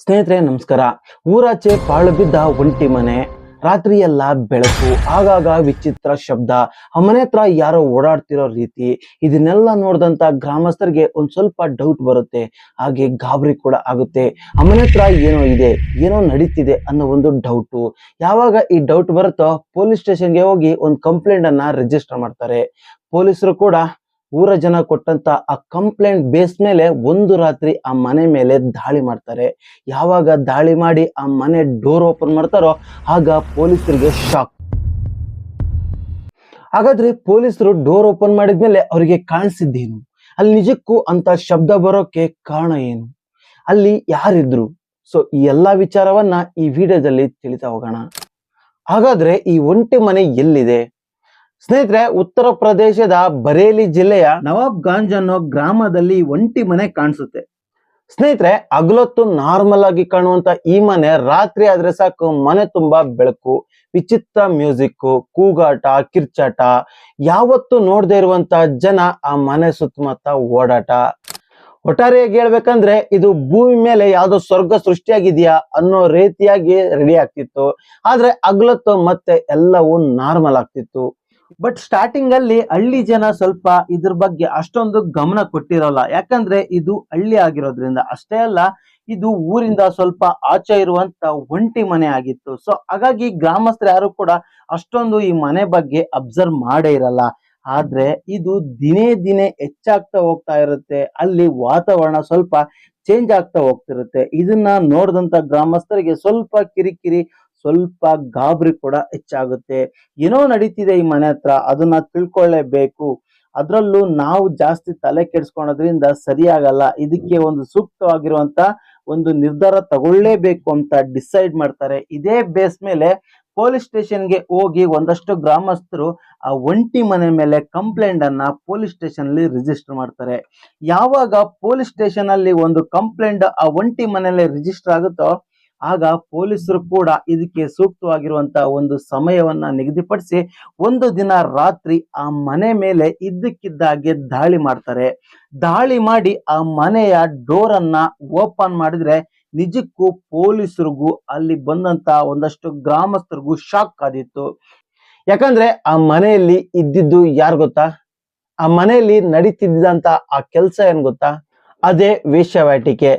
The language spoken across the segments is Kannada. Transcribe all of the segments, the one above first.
ಸ್ನೇಹಿತರೆ, ನಮಸ್ಕಾರ. ಊರಾಚೆ ಪಾಳು ಬಿದ್ದ ಒಂಟಿ ಮನೆ, ರಾತ್ರಿಯೆಲ್ಲ ಬೆಳಕು, ಆಗಾಗ ವಿಚಿತ್ರ ಶಬ್ದ. ಆ ಮನೆ ಹತ್ರ ಯಾರೋ ಓಡಾಡ್ತಿರೋ ರೀತಿ, ಇದನ್ನೆಲ್ಲ ನೋಡಿದಂತ ಗ್ರಾಮಸ್ಥರಿಗೆ ಒಂದ್ ಸ್ವಲ್ಪ ಡೌಟ್ ಬರುತ್ತೆ. ಹಾಗೆ ಗಾಬರಿ ಕೂಡ ಆಗುತ್ತೆ. ಆ ಮನೆ ಹತ್ರ ಏನೋ ಇದೆ, ಏನೋ ನಡೀತಿದೆ ಅನ್ನೋ ಒಂದು ಡೌಟು ಯಾವಾಗ ಈ ಡೌಟ್ ಬರುತ್ತೋ ಪೊಲೀಸ್ ಸ್ಟೇಷನ್ಗೆ ಹೋಗಿ ಒಂದು ಕಂಪ್ಲೇಂಟ್ ಅನ್ನ ರಿಜಿಸ್ಟರ್ ಮಾಡ್ತಾರೆ. ಪೊಲೀಸರು ಕೂಡ ಊರ ಜನ ಕೊಟ್ಟಂತ ಆ ಕಂಪ್ಲೇಂಟ್ ಬೇಸ್ ಮೇಲೆ ಒಂದು ರಾತ್ರಿ ಆ ಮನೆ ಮೇಲೆ ದಾಳಿ ಮಾಡ್ತಾರೆ. ಯಾವಾಗ ದಾಳಿ ಮಾಡಿ ಆ ಮನೆ ಡೋರ್ ಓಪನ್ ಮಾಡ್ತಾರೋ ಆಗ ಪೊಲೀಸರಿಗೆ ಶಾಕ್ ಹಾಗಾದ್ರೆ ಪೊಲೀಸರು ಡೋರ್ ಓಪನ್ ಮಾಡಿದ್ಮೇಲೆ ಅವರಿಗೆ ಕಾಣಿಸಿದ್ದೇನು ಅಲ್ಲಿ ನಿಜಕ್ಕೂ ಅಂತ ಶಬ್ದ ಬರೋಕೆ ಕಾರಣ ಏನು? ಅಲ್ಲಿ ಯಾರಿದ್ರು? ಸೊ ಈ ಎಲ್ಲಾ ವಿಚಾರವನ್ನ ಈ ವಿಡಿಯೋದಲ್ಲಿ ತಿಳಿತಾ ಹೋಗೋಣ. ಹಾಗಾದ್ರೆ ಈ ಒಂಟಿ ಮನೆ ಎಲ್ಲಿದೆ? ಸ್ನೇಹಿತರೆ, ಉತ್ತರ ಪ್ರದೇಶದ ಬರೇಲಿ ಜಿಲ್ಲೆಯ ನವಾಬ್ ಗಾಂಜ್ ಅನ್ನೋ ಗ್ರಾಮದಲ್ಲಿ ಒಂಟಿ ಮನೆ ಕಾಣಿಸುತ್ತೆ. ಸ್ನೇಹಿತರೆ ಅಗಲೊತ್ತು ನಾರ್ಮಲ್ ಆಗಿ ಕಾಣುವಂತ ಈ ಮನೆ ರಾತ್ರಿ ಆದ್ರೆ ಸಾಕು ಮನೆ ತುಂಬಾ ಬೆಳಕು, ವಿಚಿತ್ರ ಮ್ಯೂಸಿಕ್ ಕೂಗಾಟ, ಕಿರ್ಚಾಟ, ಯಾವತ್ತು ನೋಡದೆ ಇರುವಂತ ಜನ ಆ ಮನೆ ಸುತ್ತಮುತ್ತ ಓಡಾಟ. ಒಟ್ಟಾರೆಯಾಗಿ ಹೇಳ್ಬೇಕಂದ್ರೆ, ಇದು ಭೂಮಿ ಮೇಲೆ ಯಾವ್ದೋ ಸ್ವರ್ಗ ಸೃಷ್ಟಿಯಾಗಿದೆಯಾ ಅನ್ನೋ ರೀತಿಯಾಗಿ ರೆಡಿ ಆಗ್ತಿತ್ತು. ಆದ್ರೆ ಅಗ್ಲತ್ತು ಮತ್ತೆ ಎಲ್ಲವೂ ನಾರ್ಮಲ್ ಆಗ್ತಿತ್ತು. ಬಟ್ ಸ್ಟಾರ್ಟಿಂಗ್ ಅಲ್ಲಿ ಹಳ್ಳಿ ಜನ ಸ್ವಲ್ಪ ಇದ್ರ ಬಗ್ಗೆ ಅಷ್ಟೊಂದು ಗಮನ ಕೊಟ್ಟಿರೋಲ್ಲ. ಯಾಕಂದ್ರೆ ಇದು ಹಳ್ಳಿ ಆಗಿರೋದ್ರಿಂದ. ಅಷ್ಟೇ ಅಲ್ಲ, ಇದು ಊರಿಂದ ಸ್ವಲ್ಪ ಆಚೆ ಇರುವಂತ ಒಂಟಿ ಮನೆ ಆಗಿತ್ತು. ಸೊ ಹಾಗಾಗಿ ಗ್ರಾಮಸ್ಥರು ಯಾರು ಕೂಡ ಅಷ್ಟೊಂದು ಈ ಮನೆ ಬಗ್ಗೆ ಅಬ್ಸರ್ವ್ ಮಾಡೇ ಇರಲ್ಲ. ಆದ್ರೆ ಇದು ದಿನೇ ದಿನೇ ಹೆಚ್ಚಾಗ್ತಾ ಹೋಗ್ತಾ ಇರುತ್ತೆ. ಅಲ್ಲಿ ವಾತಾವರಣ ಸ್ವಲ್ಪ ಚೇಂಜ್ ಆಗ್ತಾ ಹೋಗ್ತಿರುತ್ತೆ. ಇದನ್ನ ನೋಡಿದಂತ ಗ್ರಾಮಸ್ಥರಿಗೆ ಸ್ವಲ್ಪ ಕಿರಿಕಿರಿ ಸ್ವಲ್ಪ ಗಾಬರಿ ಕೂಡ ಹೆಚ್ಚಾಗುತ್ತೆ. ಏನೋ ನಡೀತಿದೆ ಈ ಮನೆ ಹತ್ರ, ಅದನ್ನ ತಿಳ್ಕೊಳ್ಳೇಬೇಕು. ಅದರಲ್ಲೂ ನಾವು ಜಾಸ್ತಿ ತಲೆ ಕೆಡಿಸ್ಕೊಳೋದ್ರಿಂದ ಸರಿಯಾಗಲ್ಲ. ಇದಕ್ಕೆ ಒಂದು ಸೂಕ್ತವಾಗಿರುವಂತ ಒಂದು ನಿರ್ಧಾರ ತಗೊಳ್ಳೇಬೇಕು ಅಂತ ಡಿಸೈಡ್ ಮಾಡ್ತಾರೆ. ಇದೇ ಬೇಸ್ ಮೇಲೆ ಪೊಲೀಸ್ ಸ್ಟೇಷನ್ಗೆ ಹೋಗಿ ಒಂದಷ್ಟು ಗ್ರಾಮಸ್ಥರು ಆ ಒಂಟಿ ಮನೆ ಮೇಲೆ ಕಂಪ್ಲೇಂಟ್ ಅನ್ನ ಪೊಲೀಸ್ ಸ್ಟೇಷನ್ ಅಲ್ಲಿ ರಿಜಿಸ್ಟರ್ ಮಾಡ್ತಾರೆ. ಯಾವಾಗ ಪೊಲೀಸ್ ಸ್ಟೇಷನ್ ಅಲ್ಲಿ ಒಂದು ಕಂಪ್ಲೇಂಟ್ ಆ ಒಂಟಿ ಮನೆಯಲ್ಲಿ ರಿಜಿಸ್ಟರ್ ಆಗುತ್ತೋ ಆಗ ಪೊಲೀಸರು ಕೂಡ ಇದಕ್ಕೆ ಸೂಕ್ತವಾಗಿರುವಂತ ಒಂದು ಸಮಯವನ್ನ ನಿಗದಿಪಡಿಸಿ ಒಂದು ದಿನ ರಾತ್ರಿ ಆ ಮನೆ ಮೇಲೆ ಇದ್ದಕ್ಕಿದ್ದಾಗೆ ದಾಳಿ ಮಾಡ್ತಾರೆ. ದಾಳಿ ಮಾಡಿ ಆ ಮನೆಯ ಡೋರ್ ಅನ್ನ ಓಪನ್ ಮಾಡಿದ್ರೆ ನಿಜಕ್ಕೂ ಪೊಲೀಸರಿಗೂ ಅಲ್ಲಿ ಬಂದಂತ ಒಂದಷ್ಟು ಗ್ರಾಮಸ್ಥರಿಗೂ ಶಾಕ್ ಆದಿತ್ತು ಯಾಕಂದ್ರೆ ಆ ಮನೆಯಲ್ಲಿ ಇದ್ದಿದ್ದು ಯಾರು ಗೊತ್ತಾ? ಆ ಮನೆಯಲ್ಲಿ ನಡೀತಿದ್ದಂತ ಆ ಕೆಲಸ ಏನ್ ಗೊತ್ತಾ? ಅದೇ ವೇಶ್ಯಾವಾಟಿಕೆ.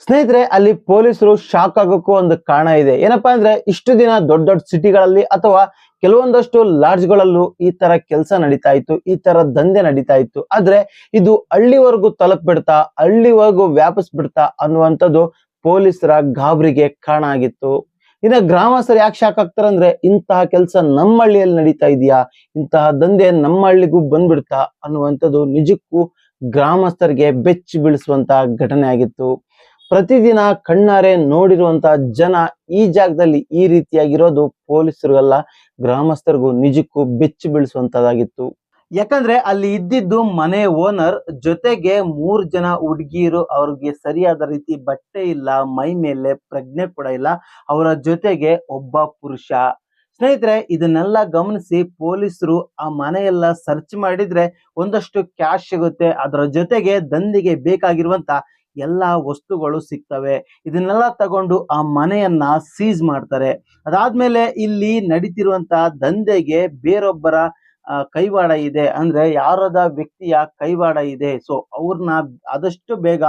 ಸ್ನೇಹಿತರೆ, ಅಲ್ಲಿ ಪೊಲೀಸರು ಶಾಕ್ ಆಗೋಕ್ಕೂ ಒಂದು ಕಾರಣ ಇದೆ. ಏನಪ್ಪಾ ಅಂದ್ರೆ, ಇಷ್ಟು ದಿನ ದೊಡ್ಡ ದೊಡ್ಡ ಸಿಟಿಗಳಲ್ಲಿ ಅಥವಾ ಕೆಲವೊಂದಷ್ಟು ಲಾಡ್ಜ್ಗಳಲ್ಲೂ ಈ ತರ ಕೆಲಸ ನಡೀತಾ ಇತ್ತು, ಈ ತರ ದಂಧೆ ನಡೀತಾ ಇತ್ತು. ಆದ್ರೆ, ಇದು ಹಳ್ಳಿವರೆಗೂ ತಲುಪ್ಬಿಡ್ತಾ, ಹಳ್ಳಿವರೆಗೂ ವ್ಯಾಪಿಸ್ಬಿಡ್ತಾ ಅನ್ನುವಂಥದ್ದು ಪೊಲೀಸರ ಗಾಬರಿಗೆ ಕಾರಣ ಆಗಿತ್ತು. ಇನ್ನ ಗ್ರಾಮಸ್ಥರು ಯಾಕೆ ಶಾಕ್ ಆಗ್ತಾರಂದ್ರೆ ಇಂತಹ ಕೆಲಸ ನಮ್ಮ ಹಳ್ಳಿಯಲ್ಲಿ ನಡೀತಾ ಇದೆಯಾ, ಇಂತಹ ದಂಧೆ ನಮ್ಮ ಹಳ್ಳಿಗೂ ಬಂದ್ಬಿಡ್ತಾ ಅನ್ನುವಂಥದ್ದು ನಿಜಕ್ಕೂ ಗ್ರಾಮಸ್ಥರಿಗೆ ಬೆಚ್ಚಿ ಬೀಳಿಸುವಂತಹ ಘಟನೆ ಆಗಿತ್ತು. ಪ್ರತಿದಿನ ಕಣ್ಣಾರೆ ನೋಡಿರುವಂತ ಜನ ಈ ಜಾಗದಲ್ಲಿ ಈ ರೀತಿಯಾಗಿರೋದು ಪೊಲೀಸರಿಗಲ್ಲ, ಗ್ರಾಮಸ್ಥರಿಗೂ ನಿಜಕ್ಕೂ ಬೆಚ್ಚಿ ಬೀಳಿಸುವಂತದಾಗಿತ್ತು ಯಾಕಂದ್ರೆ ಅಲ್ಲಿ ಇದ್ದಿದ್ದು ಮನೆ ಓನರ್, ಜೊತೆಗೆ ಮೂರ್ ಜನ ಹುಡುಗಿಯರು ಅವ್ರಿಗೆ ಸರಿಯಾದ ರೀತಿ ಬಟ್ಟೆ ಇಲ್ಲ, ಮೈ ಮೇಲೆ ಪ್ರಜ್ಞೆ ಕೂಡ ಇಲ್ಲ, ಅವರ ಜೊತೆಗೆ ಒಬ್ಬ ಪುರುಷ. ಸ್ನೇಹಿತರೆ, ಇದನ್ನೆಲ್ಲ ಗಮನಿಸಿ ಪೊಲೀಸರು ಆ ಮನೆಯೆಲ್ಲ ಸರ್ಚ್ ಮಾಡಿದ್ರೆ ಒಂದಷ್ಟು ಕ್ಯಾಶ್ ಸಿಗುತ್ತೆ. ಅದರ ಜೊತೆಗೆ ದಂದಿಗೆ ಬೇಕಾಗಿರುವಂತ ಎಲ್ಲಾ ವಸ್ತುಗಳು ಸಿಗ್ತವೆ. ಇದನ್ನೆಲ್ಲ ತಗೊಂಡು ಆ ಮನೆಯನ್ನ ಸೀಸ್ ಮಾಡ್ತಾರೆ. ಅದಾದ್ಮೇಲೆ ಇಲ್ಲಿ ನಡೀತಿರುವಂತಹ ದಂಧೆಗೆ ಬೇರೊಬ್ಬರ ಕೈವಾಡ ಇದೆ. ಅಂದ್ರೆ ಯಾರದ ವ್ಯಕ್ತಿಯ ಕೈವಾಡ ಇದೆ. ಸೊ ಅವ್ರನ್ನ ಆದಷ್ಟು ಬೇಗ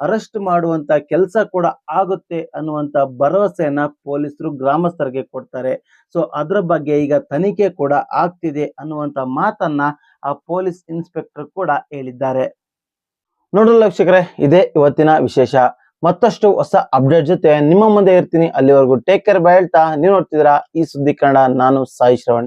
ಅರೆಸ್ಟ್ ಮಾಡುವಂತ ಕೆಲಸ ಕೂಡ ಆಗುತ್ತೆ ಅನ್ನುವಂತ ಭರವಸೆಯನ್ನ ಪೊಲೀಸರು ಗ್ರಾಮಸ್ಥರಿಗೆ ಕೊಡ್ತಾರೆ. ಸೊ ಅದರ ಬಗ್ಗೆ ಈಗ ತನಿಖೆ ಕೂಡ ಆಗ್ತಿದೆ ಅನ್ನುವಂತ ಮಾತನ್ನ ಆ ಪೊಲೀಸ್ ಇನ್ಸ್ಪೆಕ್ಟರ್ ಕೂಡ ಹೇಳಿದ್ದಾರೆ. ನೋಡಲ್ಲ ವೀಕ್ಷಕರೇ, ಇದೇ ಇವತ್ತಿನ ವಿಶೇಷ. ಮತ್ತಷ್ಟು ಹೊಸ ಅಪ್ಡೇಟ್ ಜೊತೆ ನಿಮ್ಮ ಮುಂದೆ ಇರ್ತೀನಿ. ಅಲ್ಲಿವರೆಗೂ ಟೇಕ್ ಕೇರ್ ಬೈ ಹೇಳ್ತಾ ನೀವು ನೋಡ್ತಿದ್ದೀರಾ ಈ ಸುದ್ದಿ ಕನ್ನಡ. ನಾನು ಸಾಯಿ ಶ್ರವಣ್.